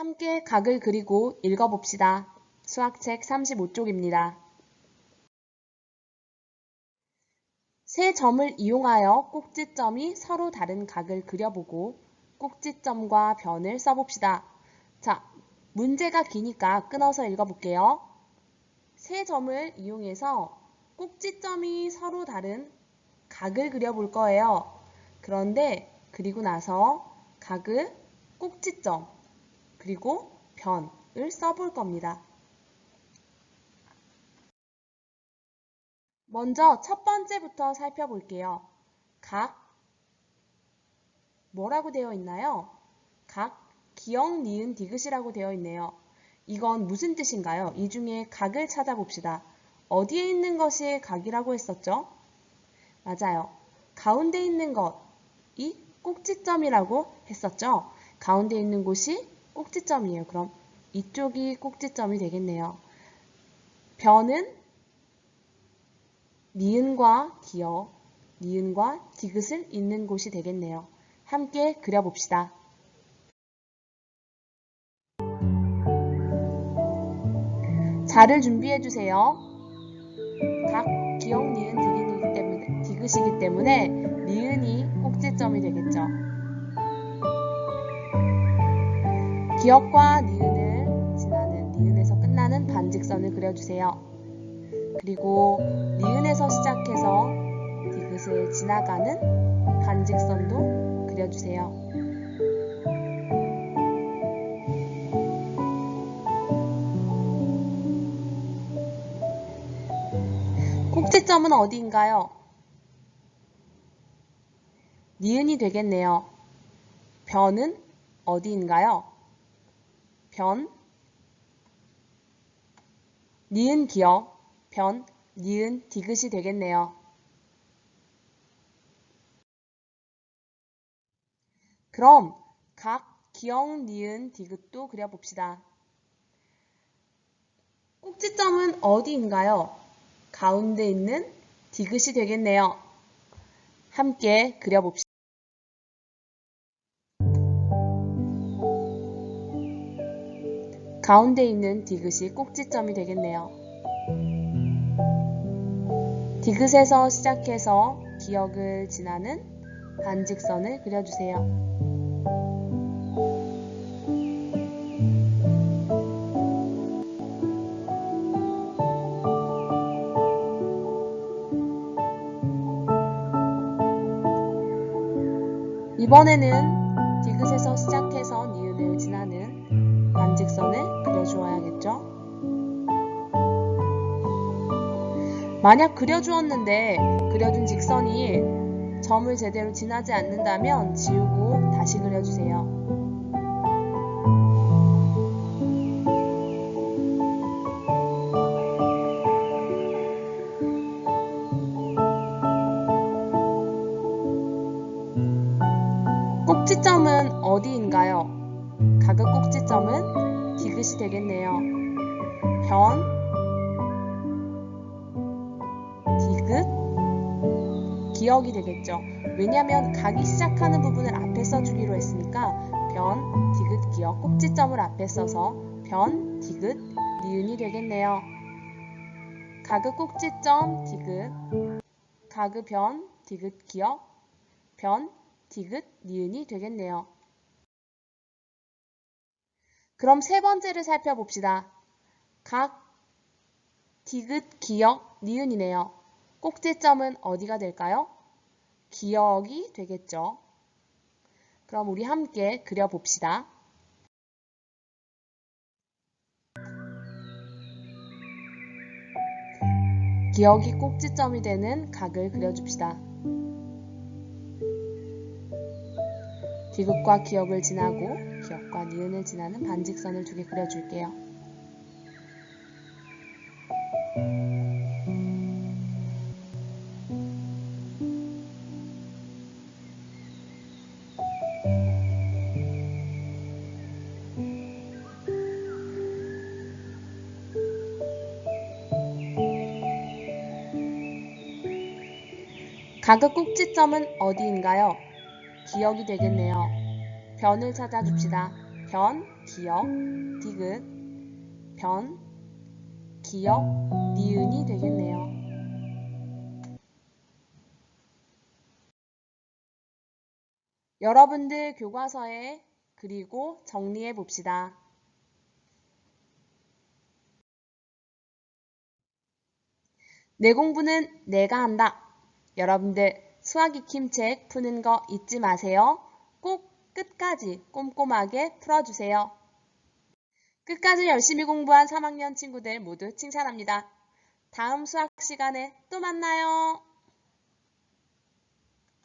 함께 각을 그리고 읽어봅시다. 수학책 35쪽입니다. 세 점을 이용하여 꼭지점이 서로 다른 각을 그려보고 꼭지점과 변을 써봅시다. 자, 문제가 기니까 끊어서 읽어볼게요. 세 점을 이용해서 꼭지점이 서로 다른 각을 그려볼 거예요. 그런데 그리고 나서 각을 꼭지점 그리고 변을 써볼 겁니다. 먼저 첫 번째부터 살펴볼게요. 각 뭐라고 되어 있나요? 각 기억, 니은, 디귿이라고 되어 있네요. 이건 무슨 뜻인가요? 이 중에 각을 찾아봅시다. 어디에 있는 것이 각이라고 했었죠? 맞아요. 가운데 있는 것이 꼭지점이라고 했었죠? 가운데 있는 곳이 꼭지점이에요. 그럼 이쪽이 꼭지점이 되겠네요. 변은 니은과 기억, 니은과 디귿을 잇는 곳이 되겠네요. 함께 그려봅시다. 자를 준비해 주세요. 각 기억, 니은, 디귿이기 때문에, 디귿이기 때문에 니은이 꼭지점이 되겠죠. 기억과 니은을 지나는 니은에서 끝나는 반직선을 그려주세요. 그리고 니은에서 시작해서 디귿을 지나가는 반직선도 그려주세요. 꼭지점은 어디인가요? 니은이 되겠네요. 변은 어디인가요? 변, 니은 기억, 변, 니은, 디귿이 되겠네요. 그럼 각 기억, 니은, 디귿도 그려봅시다. 꼭지점은 어디인가요? 가운데 있는 디귿이 되겠네요. 함께 그려봅시다. 가운데 있는 디귿이 꼭지점이 되겠네요. 디귿에서 시작해서 기억을 지나는 반직선을 그려주세요. 이번에는 디귿에서 시작해서 니은을 지나는 반직선을 그려주어야겠죠? 만약 그려주었는데 그려준 직선이 점을 제대로 지나지 않는다면 지우고 다시 그려주세요. 꼭지점은 어디인가요? 각의 꼭지점은 디귿이 되겠네요. 변, 디귿, 기억이 되겠죠. 왜냐하면 각이 시작하는 부분을 앞에 써주기로 했으니까 변, 디귿, 기억, 꼭지점을 앞에 써서 변, 디귿, 니은이 되겠네요. 각의 꼭지점, 디귿, 각의 변, 디귿, 기억, 변, 디귿, 니은이 되겠네요. 그럼 세 번째를 살펴봅시다. 각, 디귿, 기억, 니은이네요. 꼭지점은 어디가 될까요? 기억이 되겠죠. 그럼 우리 함께 그려봅시다. 기억이 꼭지점이 되는 각을 그려줍시다. 디귿과 기억을 지나고 기억과 니은을 지나는 반직선을 두 개 그려줄게요. 각의 꼭지점은 어디인가요? 기억이 되겠네요. 변을 찾아줍시다. 변, 기역, 디귿, 변, 기역, 니은이 되겠네요. 여러분들 교과서에 그리고 정리해 봅시다. 내 공부는 내가 한다. 여러분들 수학 익힘 책 푸는 거 잊지 마세요. 꼭 끝까지 꼼꼼하게 풀어주세요. 끝까지 열심히 공부한 3학년 친구들 모두 칭찬합니다. 다음 수학 시간에 또 만나요.